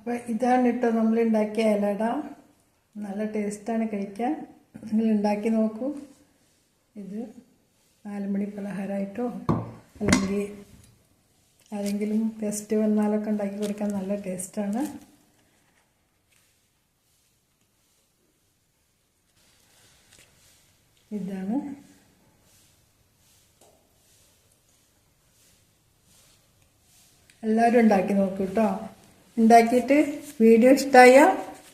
അപ്പോൾ ഇതാണ് കേട്ടോ നമ്മൾ ഉണ്ടാക്കിയ ഇലട നല്ല ടേസ്റ്റാണ് കഴിക്കാൻ. നിങ്ങൾ ഉണ്ടാക്കി നോക്കൂ. ഇത് നാലുമണി പലഹാരമായിട്ടോ അല്ലെങ്കിൽ ആരെങ്കിലും ഗസ്റ്റ് വന്നാലൊക്കെ ഉണ്ടാക്കി കൊടുക്കാൻ നല്ല ടേസ്റ്റാണ്. ഇതാണ്. എല്ലാവരും ഉണ്ടാക്കി നോക്കൂ കേട്ടോ. ഉണ്ടാക്കിയിട്ട് വീഡിയോ ഇഷ്ടമായ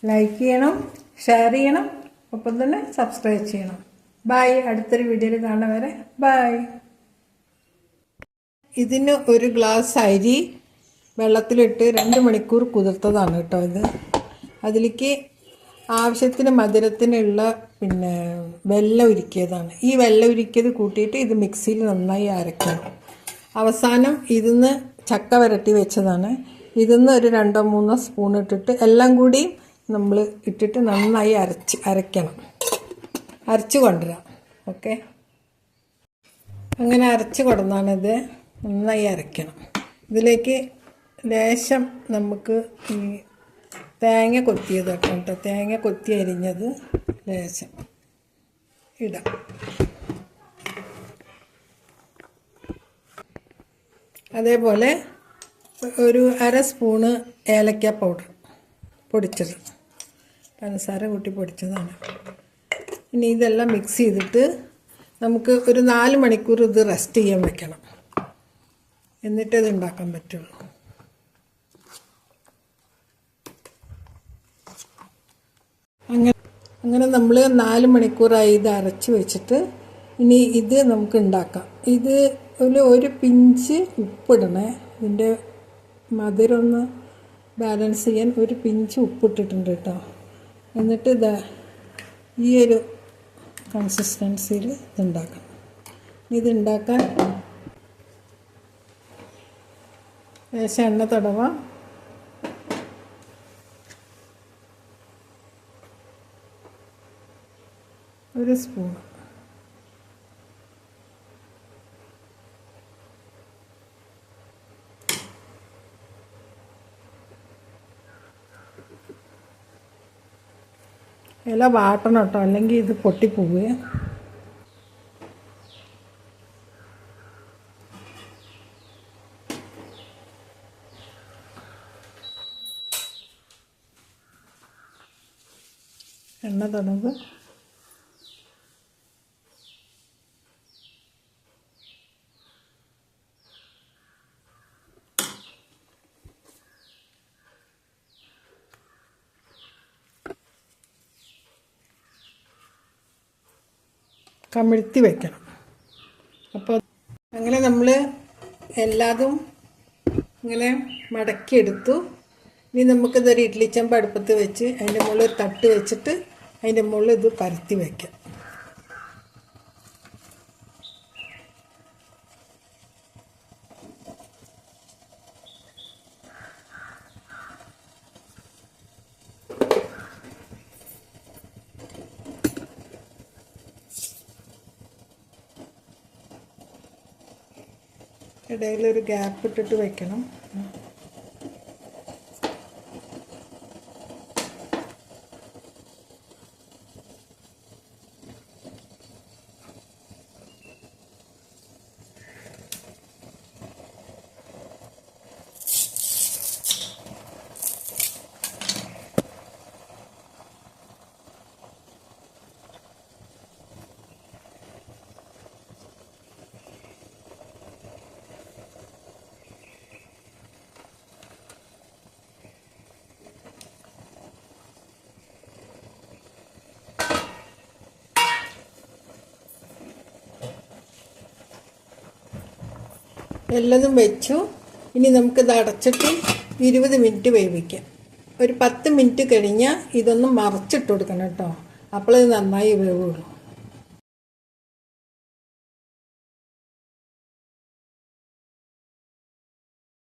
ലൈക്ക് ചെയ്യണം ഷെയർ ചെയ്യണം ഒപ്പം തന്നെ സബ്സ്ക്രൈബ് ചെയ്യണം. ബായ് അടുത്തൊരു വീഡിയോയിൽ കാണാൻ വരെ ബായ് ഇതിന് ഒരു ഗ്ലാസ് അരി വെള്ളത്തിലിട്ട് രണ്ട് മണിക്കൂർ കുതിർത്തതാണ് കേട്ടോ ഇത്. അതിലേക്ക് ആവശ്യത്തിന് മധുരത്തിനുള്ള പിന്നെ വെല്ലം ഉരുക്കിയതാണ്. ഈ വെല്ലം ഉരുക്കിയത് കൂട്ടിയിട്ട് ഇത് മിക്സിയിൽ നന്നായി അരക്കണം. അവസാനം ഇതിന്ന് ചക്ക വരട്ടി വെച്ചതാണ്. ഇതിന്ന് ഒരു രണ്ടോ മൂന്നോ സ്പൂൺ ഇട്ടിട്ട് എല്ലാം കൂടി നമ്മൾ ഇട്ടിട്ട് നന്നായി അരച്ച് അരയ്ക്കണം. അരച്ച് കൊണ്ടുവരാം. ഓക്കെ അങ്ങനെ അരച്ച് കൊടുന്നാണിത് നന്നായി അരയ്ക്കണം. ഇതിലേക്ക് ലേശം നമുക്ക് ഈ തേങ്ങ കൊത്തിയത് കേട്ടോ. തേങ്ങ കൊത്തി അരിഞ്ഞത് ലേശം ഇടാം. അതേപോലെ ഒരു അര സ്പൂണ് ഏലക്ക പൗഡർ പൊടിച്ചത്. പഞ്ചസാര കൂട്ടി പൊടിച്ചതാണ്. ഇനി ഇതെല്ലാം മിക്സ് ചെയ്തിട്ട് നമുക്ക് ഒരു നാല് മണിക്കൂർ ഇത് റെസ്റ്റ് ചെയ്യാൻ വെക്കണം. എന്നിട്ടേ ഇത് ഉണ്ടാക്കാൻ പറ്റുള്ളൂ. അങ്ങനെ അങ്ങനെ നമ്മൾ നാല് മണിക്കൂറായി ഇത് അരച്ച് വെച്ചിട്ട് ഇനി ഇത് നമുക്ക് ഉണ്ടാക്കാം. ഇത് ഒരു ഒരു പിഞ്ച് ഉപ്പിടണേ. ഇതിന്റെ മധുരം ഒന്ന് ബാലൻസ് ചെയ്യാൻ ഒരു പിഞ്ച് ഉപ്പിട്ടിട്ടുണ്ട് കേട്ടോ. എന്നിട്ട് ഇതാ ഈ ഒരു കൺസിസ്റ്റൻസിയിൽ ഇതുണ്ടാക്കണം ഇതുണ്ടാക്കാൻ ലേശം എണ്ണ തടവാം. ഒരു സ്പൂൺ ഇല വാട്ടണം കേട്ടോ അല്ലെങ്കിൽ ഇത് പൊട്ടിപ്പോവുക എണ്ണ തണുപ്പ്. കമിഴ്ത്തി വെക്കണം. അപ്പോൾ അങ്ങനെ നമ്മൾ എല്ലാതും ഇങ്ങനെ മടക്കിയെടുത്തു. ഇനി നമുക്കിതൊരു ഇഡ്ലിച്ചമ്പ് അടുപ്പത്ത് വെച്ച് അതിന്റെ മുകളിൽ തട്ട് വെച്ചിട്ട് അതിന്റെ മുകളിൽ ഇത് പരത്തി വയ്ക്കാം ഇടയിലൊരു ഗ്യാപ്പ് ഇട്ടിട്ട് വെക്കണം. എല്ലതും വെച്ചു. ഇനി നമുക്കിത് അടച്ചിട്ട് ഇരുപത് മിനിറ്റ് വേവിക്കാം. ഒരു പത്ത് മിനിറ്റ് കഴിഞ്ഞാൽ ഇതൊന്ന് മറച്ചിട്ട് കൊടുക്കണം കേട്ടോ. അപ്പോൾ ഇത് നന്നായി വേവുള്ളൂ.